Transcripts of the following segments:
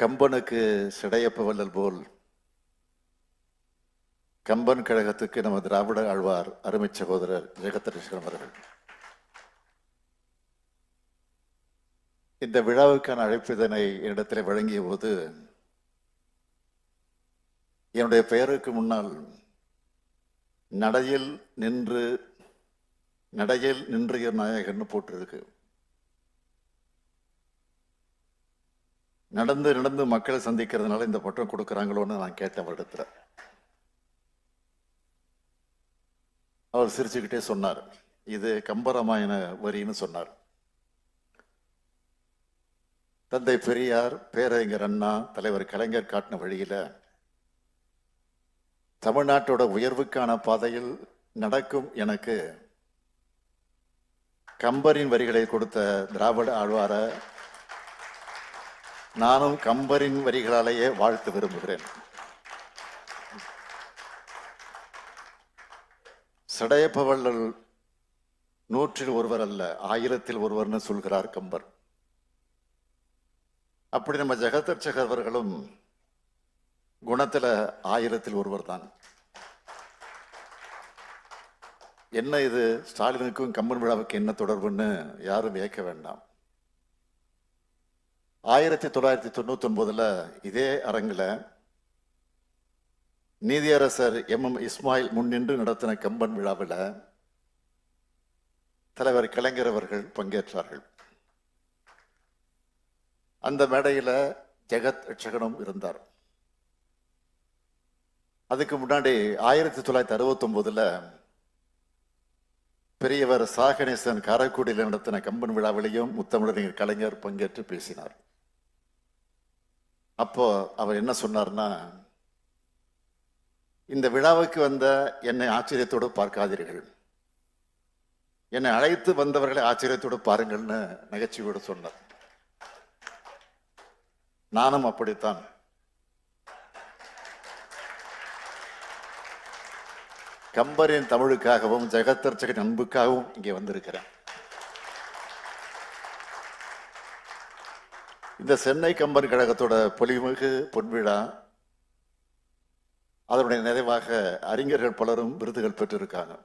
கம்பனுக்கு சிடையப்ப வல்லல் போல் கம்பன் கழகத்துக்கு நமது திராவிட ஆழ்வார் அருமை சகோதரர் ஜெகத்தரிசனம் அவர்கள். இந்த விழாவுக்கான அழைப்பிதனை என்னிடத்தில் வழங்கிய போது என்னுடைய பெயருக்கு முன்னால் நடையில் நின்று நடையில் நின்று நாயகன்னு போட்டிருக்கு. நடந்து நடந்து மக்களை சந்திக்கிறதுனால இந்த பட்டம் கொடுக்குறாங்களோன்னு நான் கேட்டேன் அவரிடத்துல அவர் சிரிச்சுக்கிட்டே சொன்னார். இது கம்பராமாயண வரின்னு சொன்னார். தந்தை பெரியார் பேரறிஞர் அண்ணா தலைவர் கலைஞர் காட்டின வழியில தமிழ்நாட்டோட உயர்வுக்கான பாதையில் நடக்கும் எனக்கு கம்பரின் வரிகளை கொடுத்த திராவிட ஆழ்வாரை நானும் கம்பரின் வரிகளாலேயே வாழ்த்து விரும்புகிறேன். சடையப்பவள்ளல் நூற்றில் ஒருவர் அல்ல ஆயிரத்தில் ஒருவர்னு சொல்கிறார் கம்பர். அப்படி நம்ம ஜெகதர்ச்சகர் அவர்களும் குணத்தில் ஆயிரத்தில் ஒருவர் தான் என்ன இது ஸ்டாலினுக்கும் கம்பன் விழாவுக்கு என்ன தொடர்புன்னு யாரும் வியக்க வேண்டாம். ஆயிரத்தி தொள்ளாயிரத்தி தொண்ணூத்தொன்பதில் இதே அரங்கில் நீதியரசர் எம். எம். இஸ்மாயில் முன்னின்று நடத்தின கம்பன் விழாவில் தலைவர் கலைஞர் அவர்கள் பங்கேற்றார்கள். அந்த மேடையில் ஜெகத் ரட்சகனும் இருந்தார். அதுக்கு முன்னாடி ஆயிரத்தி தொள்ளாயிரத்தி அறுபத்தொம்போதில் பெரியவர் சாகணேசன் காரைக்குடியில் நடத்தின கம்பன் விழாவிலையும் முத்தமிழறிஞர் கலைஞர் பங்கேற்று பேசினார். அப்போ அவர் என்ன சொன்னார்னா இந்த விழாவுக்கு வந்த என்னை ஆச்சரியத்தோடு பார்க்காதீர்கள். என்னை அழைத்து வந்தவர்களை ஆச்சரியத்தோடு பாருங்கள்னு நகைச்சுவையோடு சொன்னார். நானும் அப்படித்தான். கம்பரின் தமிழுக்காகவும் ஜெகத்தர்ச்சகன் அன்புக்காகவும் இங்கே வந்திருக்கிறேன். இந்த சென்னை கம்பன் கழகத்தோட பொலிமிகு பொன்விழா அதனுடைய நிறைவாக அறிஞர்கள் பலரும் விருதுகள் பெற்றிருக்காங்க.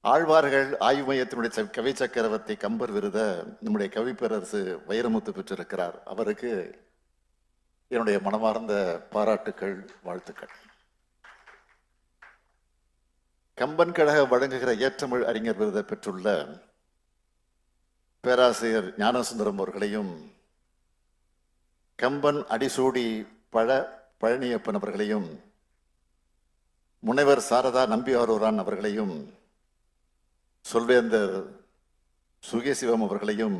ஆழ்வார்கள் ஆய்வு மையத்தினுடைய கவி சக்கரவர்த்தி கம்பர் விருத நம்முடைய கவிப்பேரரசு வைரமுத்து பெற்றிருக்கிறார். அவருக்கு என்னுடைய மனமார்ந்த பாராட்டுக்கள் வாழ்த்துக்கள். கம்பன் கழக வழங்குகிற ஏற்றமிழ் அறிஞர் விருதை பெற்றுள்ள பேராசிரியர் ஞானசுந்தரம் அவர்களையும் கம்பன் அடிசூடி பழ பழனியப்பன் அவர்களையும் முனைவர் சாரதா நம்பியாரூரான் அவர்களையும் சொல்வேந்தர் சுகேசிவம் அவர்களையும்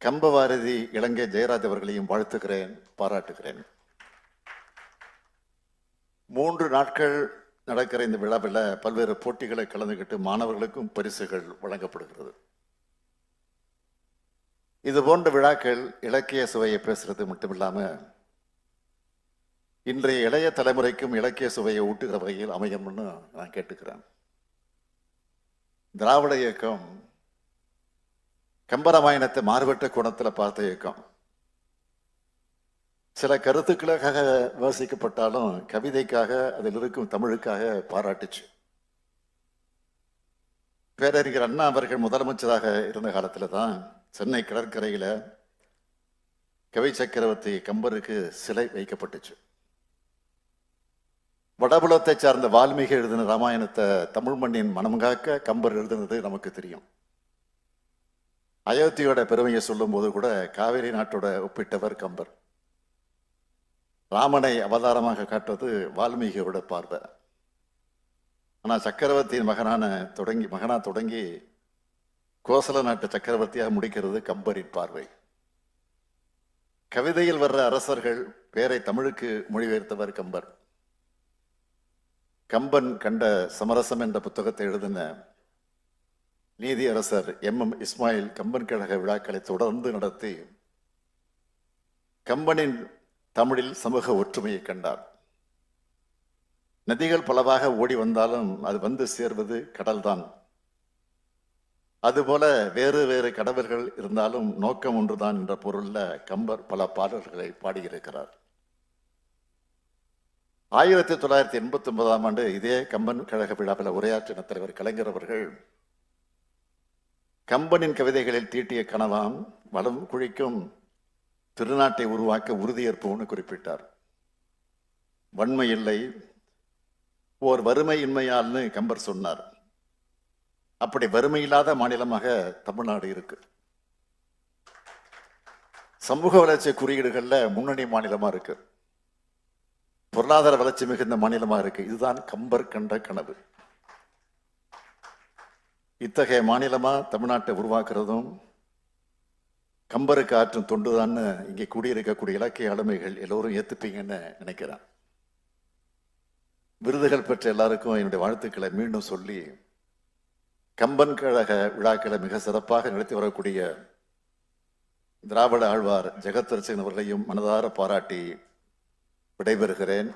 கம்பவாரதி இலங்கை ஜெயராஜ் அவர்களையும் வாழ்த்துகிறேன் பாராட்டுகிறேன். மூன்று நாட்கள் நடக்கிற இந்த விழாவில் பல்வேறு போட்டிகளை கலந்துக்கிட்டு மாணவர்களுக்கும் பரிசுகள் வழங்கப்படுகிறது. இது போன்ற விழாக்கள் இலக்கிய சுவையை பேசுறது மட்டுமில்லாம இன்றைய இளைய தலைமுறைக்கும் இலக்கிய சுவையை ஊட்டுகிற வகையில் அமையணும்னு நான் கேட்டுக்கிறேன். திராவிட இயக்கம் கம்பராமாயணத்தை மாறுபட்ட கோணத்தில் பார்த்த இயக்கம். சில கருத்துக்களுக்காக விமர்சிக்கப்பட்டாலும் கவிதைக்காக அதில் இருக்கும் தமிழுக்காக பாராட்டுச்சு. பேரறிஞர் அண்ணா அவர்கள் முதலமைச்சராக இருந்த காலத்தில் தான் சென்னை கடற்கரையில் கவி சக்கரவர்த்தி கம்பருக்கு சிலை வைக்கப்பட்டுச்சு. வடபுலத்தை சார்ந்த வால்மீகி எழுதின ராமாயணத்தை தமிழ் மண்ணின் மனம் காக்க கம்பர் எழுதுனது நமக்கு தெரியும். அயோத்தியோட பெருமையை சொல்லும்போது கூட காவிரி நாட்டோட ஒப்பிட்டவர் கம்பர். ராமனை அவதாரமாக காட்டுவது வால்மீகியோட பார்வை. ஆனால் சக்கரவர்த்தியின் மகனான தொடங்கி மகனா தொடங்கி கோசல நாட்டு சக்கரவர்த்தியாக முடிக்கிறது கம்பரின் பார்வை. கவிதையில் வர்ற அரசர்கள் பேரை தமிழுக்கு மொழிபெயர்த்தவர் கம்பர். கம்பன் கண்ட சமரசம் என்ற புத்தகத்தை எழுதின நீதியரசர் எம். எம். இஸ்மாயில் கம்பன் கழக விழாக்களை தொடர்ந்து நடத்தி கம்பனின் தமிழில் சமூக ஒற்றுமையை கண்டார். நதிகள் பலவாக ஓடி வந்தாலும் அது வந்து சேர்வது கடல்தான். அதுபோல வேறு வேறு கடவுள்கள் இருந்தாலும் நோக்கம் ஒன்றுதான் என்ற பொருள்ல கம்பர் பல பாடல்களை பாடியிருக்கிறார். ஆயிரத்தி தொள்ளாயிரத்தி எண்பத்தி ஒன்பதாம் ஆண்டு இதே கம்பன் கழக விழாவில் உரையாற்றின தலைவர் கலைஞர் அவர்கள் கம்பனின் கவிதைகளில் தீட்டிய கனவாம் வளம் குழிக்கும் திருநாட்டை உருவாக்க உறுதியேற்போம்னு குறிப்பிட்டார். வன்மை இல்லை ஓர் வறுமை இன்மையால்னு கம்பர் சொன்னார். அப்படி வறுமை இல்லாத மாநிலமாக தமிழ்நாடு இருக்கு. சமூக வளர்ச்சி குறியீடுகளில் முன்னணி மாநிலமாக இருக்கு. பொருளாதார வளர்ச்சி மிகுந்த மாநிலமாக இருக்கு. இதுதான் கம்பர் கண்ட கனவு. இத்தகைய மாநிலமாக தமிழ்நாட்டை உருவாக்குறதும் கம்பருக்கு ஆற்றும் தொண்டுதான்னு இங்கே கூடியிருக்கக்கூடிய இலக்கிய ஆளுமைகள் எல்லோரும் ஏற்றுப்பீங்கன்னு நினைக்கிறேன். விருதுகள் பெற்ற எல்லாருக்கும் என்னுடைய வாழ்த்துக்களை மீண்டும் சொல்லி கம்பன் கழக விழாக்களை மிக சிறப்பாக நடத்தி வரக்கூடிய திராவிட ஆழ்வார் ஜெகத்ரட்சகன் அவர்களையும் மனதார பாராட்டி விடைபெறுகிறேன்.